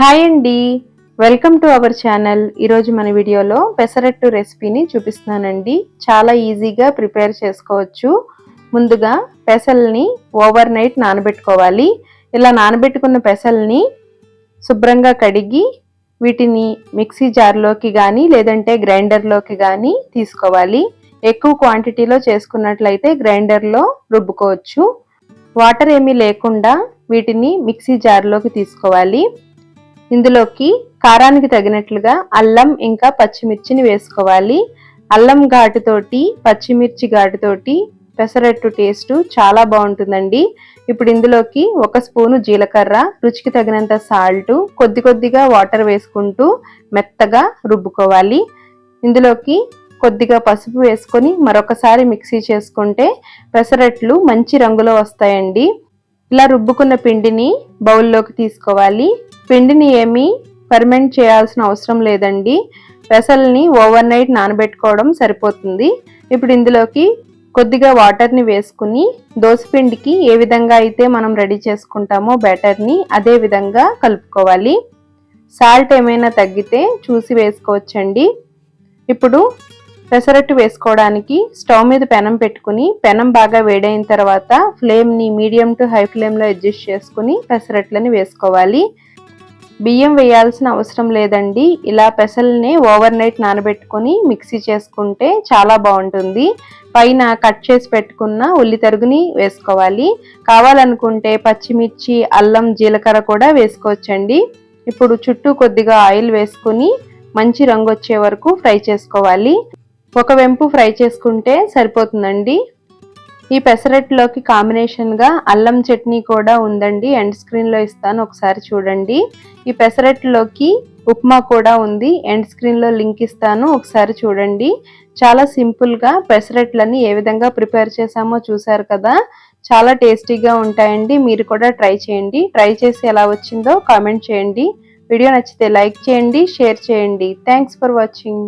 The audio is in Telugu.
హాయ్ అండి. వెల్కమ్ టు అవర్ ఛానల్ ఈరోజు మన వీడియోలో పెసరట్టు రెసిపీని చూపిస్తున్నానండి. చాలా ఈజీగా ప్రిపేర్ చేసుకోవచ్చు. ముందుగా పెసల్ని ఓవర్ నైట్ నానబెట్టుకోవాలి. ఇలా నానబెట్టుకున్న పెసల్ని శుభ్రంగా కడిగి వీటిని మిక్సీ జార్లోకి కానీ లేదంటే గ్రైండర్లోకి కానీ తీసుకోవాలి. ఎక్కువ క్వాంటిటీలో చేసుకున్నట్లయితే గ్రైండర్లో రుబ్బుకోవచ్చు. వాటర్ ఏమీ లేకుండా వీటిని మిక్సీ జార్లోకి తీసుకోవాలి. ఇందులోకి కారానికి తగినట్లుగా అల్లం ఇంకా పచ్చిమిర్చిని వేసుకోవాలి. అల్లం ఘాటుతోటి పచ్చిమిర్చి ఘాటుతోటి పెసరట్టు టేస్ట్ చాలా బాగుంటుందండి. ఇప్పుడు ఇందులోకి ఒక స్పూను జీలకర్ర రుచికి తగినంత సాల్ట్ కొద్ది కొద్దిగా వాటర్ వేసుకుంటూ మెత్తగా రుబ్బుకోవాలి. ఇందులోకి కొద్దిగా పసుపు వేసుకొని మరొకసారి మిక్సీ చేసుకుంటే పెసరట్లు మంచి రంగులో వస్తాయండి. ఇలా రుబ్బుకున్న పిండిని బౌల్లోకి తీసుకోవాలి. పిండిని ఏమీ ఫర్మెంట్ చేయాల్సిన అవసరం లేదండి. పెసల్ని ఓవర్ నైట్ నానబెట్టుకోవడం సరిపోతుంది. ఇప్పుడు ఇందులోకి కొద్దిగా వాటర్ని వేసుకుని దోసపిండికి ఏ విధంగా అయితే మనం రెడీ చేసుకుంటామో బ్యాటర్ని అదే విధంగా కలుపుకోవాలి. సాల్ట్ ఏమైనా తగ్గితే చూసి వేసుకోవచ్చండి. ఇప్పుడు పెసరట్టు వేసుకోవడానికి స్టవ్ మీద పెనం పెట్టుకుని పెనం బాగా వేడైన తర్వాత ఫ్లేమ్ని మీడియం టు హై ఫ్లేమ్లో అడ్జస్ట్ చేసుకుని పెసరట్లని వేసుకోవాలి. బియ్యం వేయాల్సిన అవసరం లేదండి. ఇలా పెసల్ని ఓవర్ నైట్ నానబెట్టుకొని మిక్సీ చేసుకుంటే చాలా బాగుంటుంది. పైన కట్ చేసి పెట్టుకున్న ఉల్లి తరుగుని వేసుకోవాలి. కావాలనుకుంటే పచ్చిమిర్చి అల్లం జీలకర్ర కూడా వేసుకోవచ్చండి. ఇప్పుడు చుట్టూ కొద్దిగా ఆయిల్ వేసుకుని మంచి రంగు వచ్చే వరకు ఫ్రై చేసుకోవాలి. ఒక వెంపు ఫ్రై చేసుకుంటే సరిపోతుందండి. ఈ పెసరట్లోకి కాంబినేషన్గా అల్లం చట్నీ కూడా ఉందండి. ఎండ్ స్క్రీన్లో ఇస్తాను ఒకసారి చూడండి. ఈ పెసరట్లోకి ఉప్మా కూడా ఉంది. ఎండ్ స్క్రీన్లో లింక్ ఇస్తాను ఒకసారి చూడండి. చాలా సింపుల్గా పెసరట్లని ఏ విధంగా ప్రిపేర్ చేసామో చూసారు కదా. చాలా టేస్టీగా ఉంటాయండి. మీరు కూడా ట్రై చేయండి. ట్రై చేసి ఎలా వచ్చిందో కామెంట్ చేయండి. వీడియో నచ్చితే లైక్ చేయండి షేర్ చేయండి. Thanks for watching